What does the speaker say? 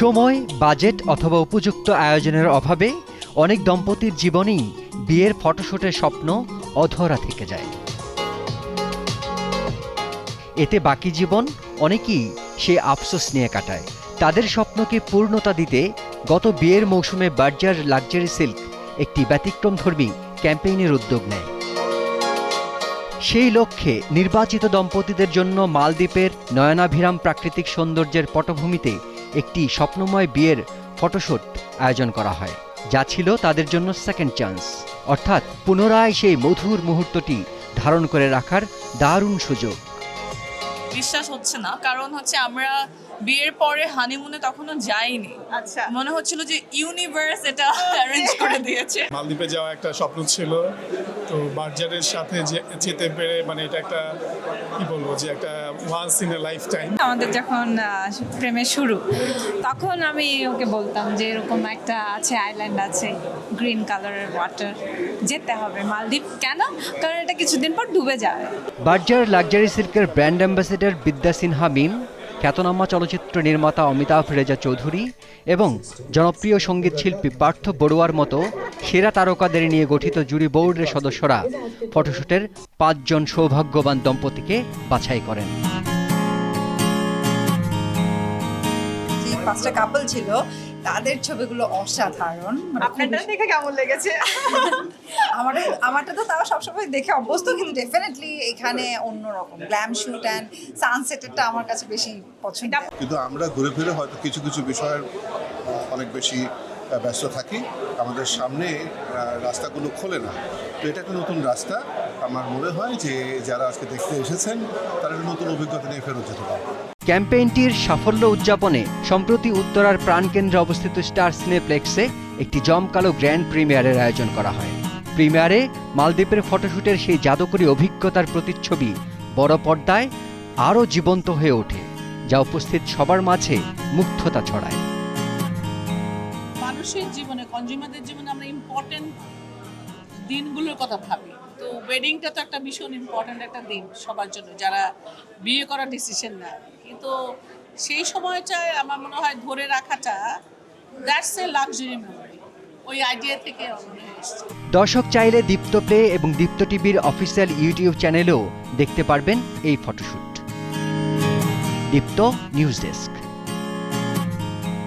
সময়, বাজেট অথবা উপযুক্ত আয়োজনের অভাবে অনেক দম্পতির জীবনেই বিয়ের ফটোশুটের স্বপ্ন অধরা থেকে যায়। এতে বাকি জীবন অনেকেই সে আফসোস নিয়ে কাটায়। তাদের স্বপ্নকে পূর্ণতা দিতে গত বিয়ের মৌসুমে বার্জার লাক্সারি সিল্ক একটি ব্যতিক্রমধর্মী ক্যাম্পেইনের উদ্যোগ নেয়। সেই লক্ষ্যে নির্বাচিত দম্পতিদের জন্য মালদ্বীপের নয়নাভিরাম প্রাকৃতিক সৌন্দর্যের পটভূমিতে একটি স্বপ্নময় বিয়ের ফটোশ্যুট আয়োজন করা হয়। যা ছিল তাদের জন্য সেকেন্ড চান্স অর্থাৎ পুনরায় সেই মধুর মুহূর্তটি ধারণ করে রাখার দারুণ সুযোগ। বিশ্বাস হচ্ছে না, কারণ হচ্ছে আমরা বিয়ের পরে হানিমুনে তখনও যাইনি আচ্ছা। মনে হচ্ছিল যে ইউনিভার্স এটা অ্যারেঞ্জ করে দিয়েছে। মালদ্বীপে যাওয়া একটা স্বপ্ন ছিল। তো বার্জারের সাথে যে- যেতে পেরে মানে এটা একটা কি বলব যে একটা once in a lifetime আমাদের যখন প্রেমের শুরু তখন আমি ওকে বলতাম যে এরকম একটা আছে আইল্যান্ড আছে গ্রিন কালারের ওয়াটার যেতে হবে। মালদ্বীপ কেন? কারণ এটা কিছুদিন পর ডুবে যাবে। বার্জার লাক্সারি সিল্কের ব্র্যান্ড অ্যাম্বাসেডর বিদ্যা সিনহা মিম খ্যাতনামা চলচ্চিত্র নির্মাতা অমিতাভ রেজা চৌধুরী এবং জনপ্রিয় সংগীত শিল্পী পার্থ বড়ুয়ার মতো সেরা তারকাদের নিয়ে গঠিত জুরি বোর্ডের সদস্যরা ফটোশুটের পাঁচজন সৌভাগ্যবান দম্পতিকে বাছাই করেন। পাঁচটা কাপল ছিল তাদের ছবিগুলো অসাধারণ। মানে আপনারটা দেখে কেমন লেগেছে? আমার আমারটা তো তাও সবসময় দেখে অভ্যস্ত কিন্তু ডেফিনেটলি এখানে অন্যরকম। গ্ল্যাম শুট অ্যান্ড সানসেটেরটা আমার কাছে বেশি পছন্দ কিন্তু আমরা ঘুরে ফিরে হয়তো কিছু কিছু বিষয়ের অনেক বেশি ব্যস্ত থাকি। আমাদের সামনে রাস্তাগুলো খোলে না। তো এটা একটা নতুন রাস্তা। আমার মনে হয় যে যারা আজকে দেখতে এসেছেন তারা নতুন অভিজ্ঞতা নিয়ে ফেরত যেতে পারবে ক্যাম্পেইনটির সাফল্য উদযাপনে সম্প্রতি উত্তরার প্রাণকেন্দ্রে অবস্থিত স্টার সিনেপ্লেক্সে একটি জমকালো গ্র্যান্ড প্রিমিয়ারের আয়োজন করা হয়। প্রিমিয়ারে মালদ্বীপের ফটোশুটের সেই জাদুকরী অভিজ্ঞতার প্রতিচ্ছবি বড় পর্দায় আরও জীবন্ত হয়ে ওঠে যা উপস্থিত সবার মাঝে মুগ্ধতা ছড়ায়। মানুষের জীবনে কনজিউমারদের জীবনে আমরা ইম্পর্টেন্ট দিনগুলোর কথা ভাবি। তো ওয়েডিংটা তো একটা ভীষণ ইম্পর্টেন্ট একটা দিন সবার জন্য, যারা বিয়ে করার ডিসিশন নেয়। কিন্তু সেই সময়টায় আমার মনে হয় ধরে রাখাটা দ্যাটস এ লাক্সারি ওই আইডিয়া থেকে দর্শক চাইলে দীপ্ত প্লে এবং দীপ্ত টিভির অফিসিয়াল ইউটিউব চ্যানেলেও দেখতে পারবেন এই ফটোশ্যুট। দীপ্ত নিউজ ডেস্ক।